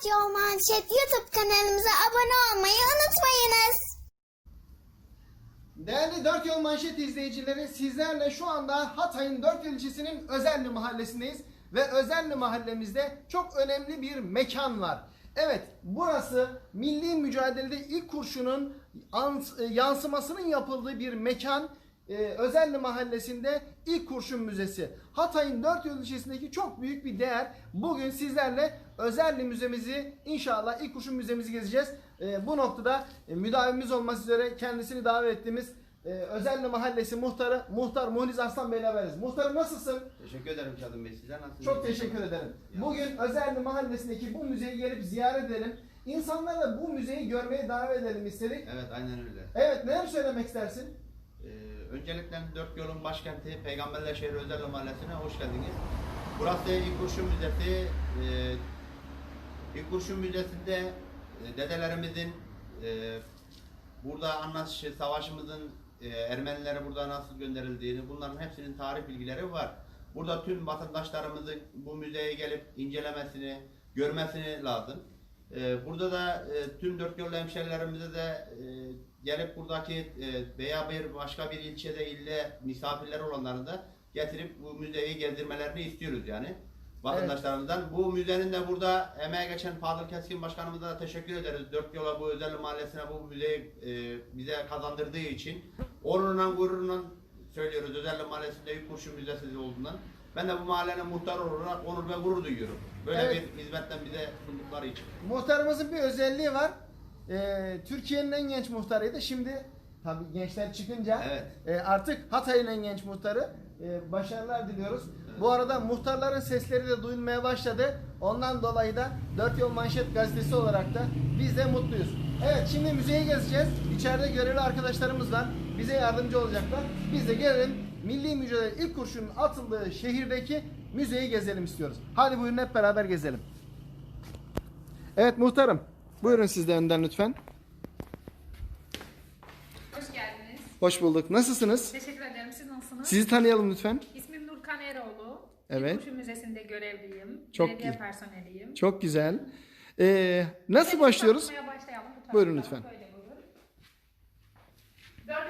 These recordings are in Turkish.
Dört Yol Manşet YouTube kanalımıza abone olmayı unutmayınız. Değerli Dört Yol Manşet izleyicileri sizlerle şu anda Hatay'ın Dört ilçesinin Özenli mahallesindeyiz. Ve Özenli mahallemizde çok önemli bir mekan var. Evet burası milli mücadelede ilk kurşunun e, yansımasının yapıldığı bir mekan. Ee, Özenli mahallesinde ilk kurşun müzesi. Hatay'ın dört yol ilçesindeki çok büyük bir değer. Bugün sizlerle Özenli müzemizi inşallah ilk kurşun müzemizi gezeceğiz. Ee, bu noktada e, müdavimimiz olması üzere kendisini davet ettiğimiz e, Özenli mahallesi muhtarı Muhtar Muhliz Arslan Bey'le beraberiz. Muhtarım nasılsın? Teşekkür ederim Kazım Bey. Sizler nasılsınız? Çok teşekkür ederim. Bugün Özenli mahallesindeki bu müzeyi gelip ziyaret edelim. İnsanlara da bu müzeyi görmeye davet edelim istedik. Evet aynen öyle. Evet neler söylemek istersin? Ee, öncelikle Dört Yolun başkenti Peygamberler Şehri Özel Mahallesi'ne hoş geldiniz. Burası İlk Kurşun Müzesi. Ee, İlk Kurşun Müzesi'nde e, dedelerimizin e, burada anlatışı, savaşımızın e, Ermenilere burada nasıl gönderildiğini bunların hepsinin tarih bilgileri var. Burada tüm vatandaşlarımızın bu müzeye gelip incelemesini, görmesini lazım. Ee, burada da e, tüm dört yol hemşerilerimize de e, gelip buradaki e, veya bir başka bir ilçede ilde misafirler olanları da getirip bu müzeyi gezdirmelerini istiyoruz yani vatandaşlarımızdan. Bu müzenin de burada emeğe geçen Fadıl Keskin Başkanımıza da teşekkür ederiz. Dört yola bu özel mahallesine bu müzeyi e, bize kazandırdığı için onurla gururla söylüyoruz özel mahallesinde ilk kurşun müzesi olduğundan. Ben de bu mahallenin muhtarı olarak onur ve gurur duyuyorum. Böyle Evet. bir hizmetten bize sundukları için. Muhtarımızın bir özelliği var. Ee, Türkiye'nin en genç muhtarıydı. Şimdi tabii gençler çıkınca Evet. e, artık Hatay'ın en genç muhtarı. E, başarılar diliyoruz. Bu arada muhtarların sesleri de duyulmaya başladı. Ondan dolayı da Dört Yol Manşet gazetesi olarak da biz de mutluyuz. Evet şimdi müzeyi gezeceğiz. İçeride görevli arkadaşlarımız var. Bize yardımcı olacaklar. Biz de gelelim milli mücadele ilk kurşunun atıldığı şehirdeki müzeyi gezelim istiyoruz. Hadi buyurun hep beraber gezelim. Evet muhtarım. Buyurun siz de önden lütfen. Hoş geldiniz. Hoş bulduk. Nasılsınız? Teşekkür ederim. Siz nasılsınız? Sizi tanıyalım lütfen. İsmim Nurkan Eroğlu. Evet. Kuşu Müzesi'nde görevliyim. Çok Belediye iyi. personeliyim. Çok güzel. Ee, nasıl başlıyoruz? Tanıtmaya başlayalım. Buyurun lütfen. Buyurun.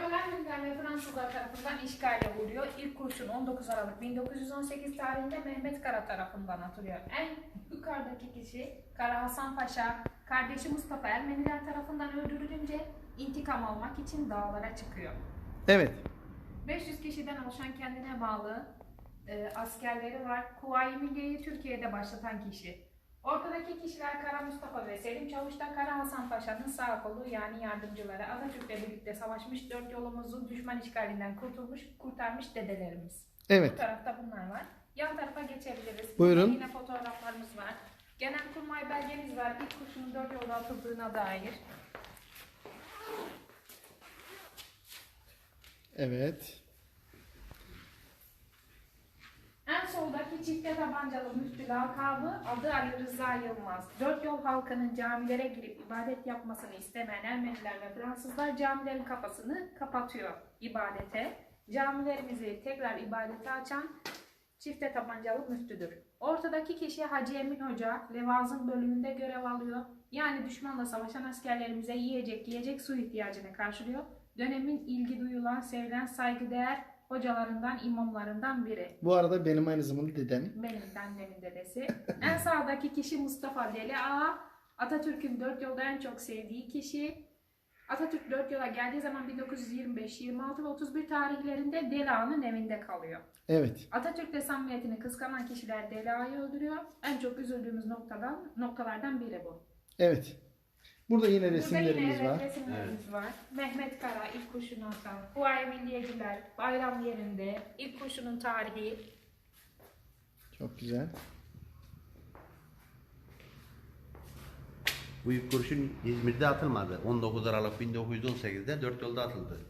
Yol Ermeniler ve Fransızlar tarafından işgale uğruyor. İlk kurşun 19 Aralık 1918 tarihinde Mehmet Kara tarafından atılıyor. En yukarıdaki kişi Kara Hasan Paşa, kardeşi Mustafa Ermeniler tarafından öldürülünce intikam almak için dağlara çıkıyor. Evet. 500 kişiden oluşan kendine bağlı e, askerleri var. Kuvayi Milliye'yi Türkiye'de başlatan kişi. Ortadaki kişiler Kara Mustafa ve Selim Çavuş'ta Kara Hasan Paşa'nın sağ kolu yani yardımcıları Atatürk'le birlikte savaşmış, dört yolumuzu düşman işgalinden kurtulmuş, kurtarmış dedelerimiz. Bu Evet. tarafta bunlar var. Yan tarafa geçebiliriz. Buyurun. Yine fotoğraflarımız var. Genelkurmay belgemiz var. İlk kurşunun dört yolda atıldığına dair. Evet. En soldaki çifte tabancalı müftü lakabı adı Ali Rıza Yılmaz. Dört yol halkının camilere girip ibadet yapmasını istemeyen Ermeniler ve Fransızlar camilerin kapısını kapatıyor ibadete. Camilerimizi tekrar ibadete açan çifte tabancalı müftüdür. Ortadaki kişi Hacı Emin Hoca, Levazım bölümünde görev alıyor. Yani düşmanla savaşan askerlerimize yiyecek, yiyecek su ihtiyacını karşılıyor. Dönemin ilgi duyulan, sevilen, saygıdeğer hocalarından, imamlarından biri. Bu arada benim aynı zamanda dedem. Benim de annemin dedesi. en sağdaki kişi Mustafa Deli Ağa. Atatürk'ün dört yolda en çok sevdiği kişi. Atatürk dört yola geldiği zaman 1925, 26 ve 31 tarihlerinde Deli Ağa'nın evinde kalıyor. Evet. Atatürk'le samimiyetini kıskanan kişiler Deli Ağa'yı öldürüyor. En çok üzüldüğümüz noktadan, noktalardan biri bu. Evet. Burada yine Burada yine resimlerimiz evet, var. resimlerimiz var. Mehmet Kara ilk kurşunu atan, Kuvayi Milliyeciler, bayram yerinde, ilk kurşunun tarihi, Çok güzel. Bu ilk kurşun İzmir'de atılmadı. 19 Aralık 1918'de dört yolda atıldı.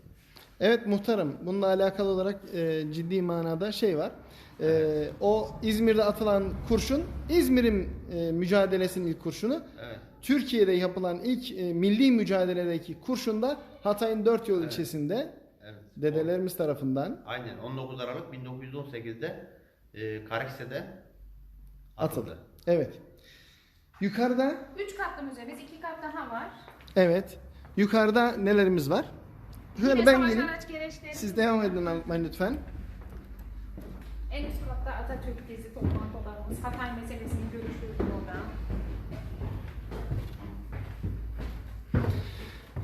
Evet muhtarım. Bununla alakalı olarak e, ciddi manada şey var. E, o İzmir'de atılan kurşun İzmir'in e, mücadelesinin ilk kurşunu. Evet. Türkiye'de yapılan ilk e, milli mücadeledeki kurşun da Hatay'ın dört yol Evet. ilçesinde Evet. dedelerimiz tarafından Aynen 19 Aralık 1918'de e, Karakse'de atıldı. atıldı. Evet. Yukarıda Üç katlı müzemiz, iki kat daha var. evet. Yukarıda nelerimiz var? Şöyle Yine ben savaş geleyim. araç gereçleri. Siz devam edin anlatmayı lütfen. En üst katta Atatürk gezi toplantılarımız, Hatay meselesini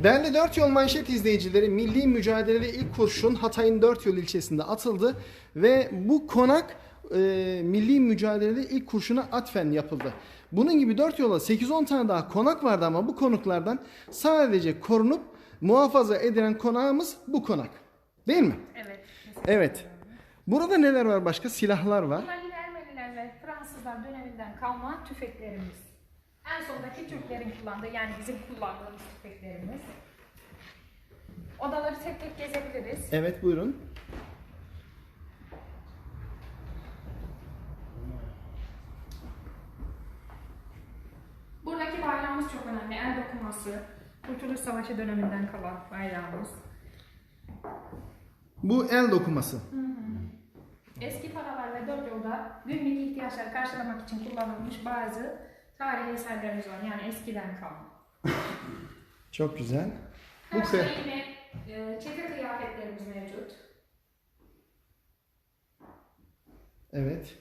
Değerli Dört Yol Manşet izleyicileri, milli mücadelede ilk kurşun Hatay'ın Dört Yol ilçesinde atıldı ve bu konak e, milli mücadelede ilk kurşuna atfen yapıldı. Bunun gibi dört yola 8-10 tane daha konak vardı ama bu konuklardan sadece korunup muhafaza edilen konağımız bu konak. Değil mi? Evet. Evet. Burada neler var başka? Silahlar var. Bunlar yine Ermeniler ve Fransızlar döneminden kalma tüfeklerimiz. En sondaki Türklerin kullandığı yani bizim kullandığımız tüfeklerimiz. Odaları tek tek gezebiliriz. Evet buyurun. Buradaki bayrağımız çok önemli. El dokuması. Kurtuluş Savaşı döneminden kalan bayrağımız. Bu el dokuması. Eski paralar ve dört yolda günlük ihtiyaçları karşılamak için kullanılmış bazı tarihi eserlerimiz var. Yani eskiden kalma. Çok güzel. Bu Karşıda kı- yine e, çete kıyafetlerimiz mevcut. Evet.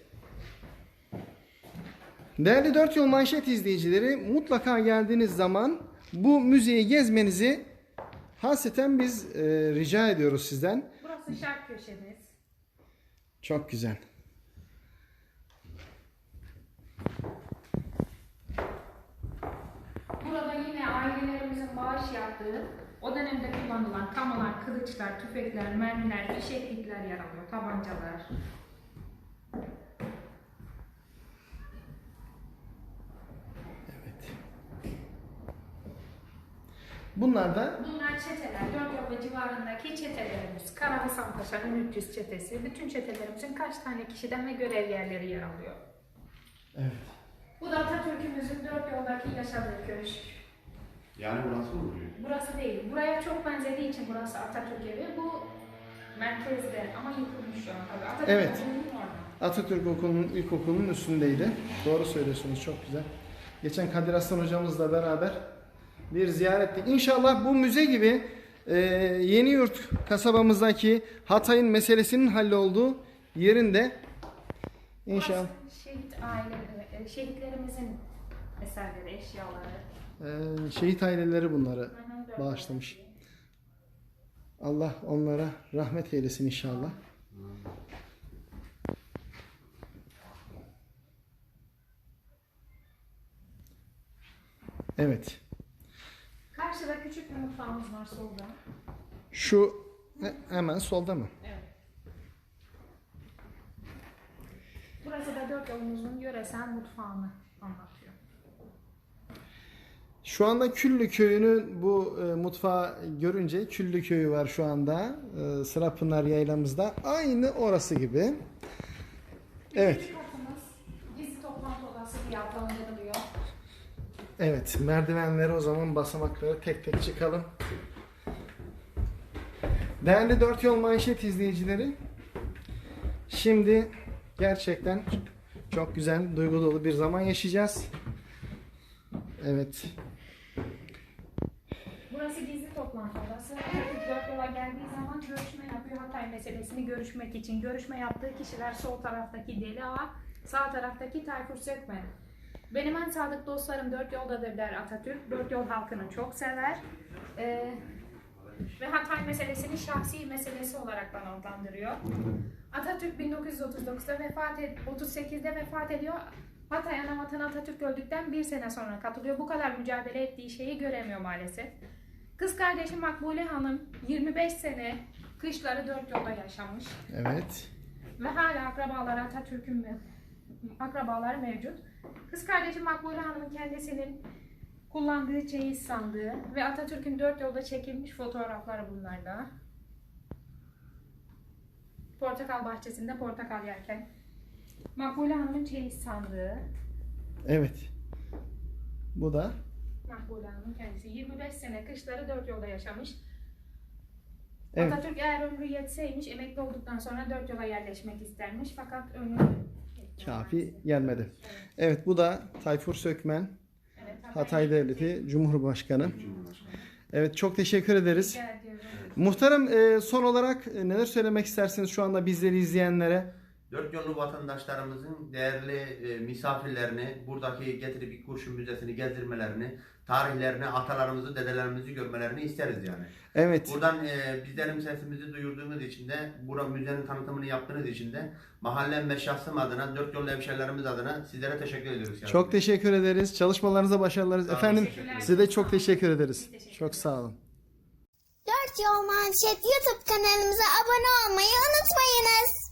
Değerli Dört Yol Manşet izleyicileri mutlaka geldiğiniz zaman bu müzeyi gezmenizi hasreten biz e, rica ediyoruz sizden. Burası şark köşemiz. Çok güzel. Burada yine ailelerimizin bağış yaptığı o dönemde kullanılan kamalar, kılıçlar, tüfekler, mermiler, fişeklikler yer alıyor. Tabancalar. Evet. Bunlar da Bunlar çeteler. Dört yol ve civarındaki çetelerimiz. Kara Hasan 300 çetesi. Bütün çetelerimizin kaç tane kişiden ve görev yerleri yer alıyor. evet. Bu da Atatürk'ümüzün dört yoldaki yaşadığı köşk. Yani burası mı oluyor? Burası değil. Buraya çok benzediği için burası Atatürk evi. Bu merkezde ama yıkılmış şu an tabii. Atatürk Evet. Evi'nin orada. Atatürk Okulu'nun ilkokulunun üstündeydi. Doğru söylüyorsunuz çok güzel. Geçen Kadir Aslan hocamızla beraber bir ziyarettik. İnşallah bu müze gibi e, Yeni Yurt kasabamızdaki Hatay'ın meselesinin hallolduğu yerinde inşallah Burası Şehit aileleri, e, şehitlerimizin eserleri, eşyaları. E, şehit aileleri bunları bağışlamış. Allah onlara rahmet eylesin inşallah. Evet. Karşıda küçük bir mutfağımız var solda. Şu he- hemen solda mı? Evet. Burası da dört yolumuzun yöresel mutfağını anlatıyor. Şu anda Küllü köyünün bu e, mutfağı görünce Küllü köyü var şu anda. E, Sırapınar yaylamızda. Aynı orası gibi. Evet. Gizli toplantı odası diye adlandırılıyor. Evet. Merdivenleri o zaman basamakları tek tek çıkalım. Değerli Dört Yol Manşet izleyicileri. Şimdi gerçekten çok güzel, duygu dolu bir zaman yaşayacağız. Evet. Burası gizli toplantı odası. Atatürk dört yola geldiği zaman Hatay meselesini görüşmek için. Görüşme yaptığı kişiler sol taraftaki Deli Ağa, sağ taraftaki Tayfur Sökmen. Benim en sadık dostlarım dört yoldadır der Atatürk. Dört yol halkını çok sever. Ee, ve Hatay meselesini şahsi meselesi olarak bana adlandırıyor. Atatürk 1939'da vefat et, 38'de vefat ediyor. Hatay ana vatanı Atatürk öldükten bir sene sonra katılıyor. Bu kadar mücadele ettiği şeyi göremiyor maalesef. Kız kardeşi Makbule Hanım 25 sene kışları dört yolda yaşamış. Evet. Ve hala akrabaları Atatürk'ün akrabaları mevcut. Kız kardeşi Makbule Hanım'ın kendisinin kullandığı çeyiz sandığı ve Atatürk'ün dört yolda çekilmiş fotoğrafları bunlarda. Portakal bahçesinde portakal yerken. Makbule Hanım'ın çeyiz sandığı. Evet. Bu da Makbule Hanım'ın kendisi 25 sene kışları dört yolda yaşamış. Evet. Atatürk eğer ömrü yetseymiş emekli olduktan sonra dört yola yerleşmek istermiş fakat ömrü kafi gelmedi. Evet bu da Tayfur Sökmen. Hatay Devleti Cumhurbaşkanı. Evet çok teşekkür ederiz. Rica ediyorum. Muhtarım e, son olarak e, neler söylemek istersiniz şu anda bizleri izleyenlere? Dört yollu vatandaşlarımızın değerli e, misafirlerini, buradaki getirip Kurşun Müzesi'ni gezdirmelerini, tarihlerini, atalarımızı, dedelerimizi görmelerini isteriz yani. Evet. Buradan e, bizlerin sesimizi duyurduğunuz için de, bura müzenin tanıtımını yaptığınız için de mahallem ve şahsım adına, dört yollu hemşerilerimiz adına sizlere teşekkür ediyoruz. yani. Çok teşekkür ederiz. Çalışmalarınıza başarılar. Efendim size de çok teşekkür ederiz. Teşekkür Çok sağ olun. Dört Yol Manşet YouTube kanalımıza abone olmayı unutmayınız.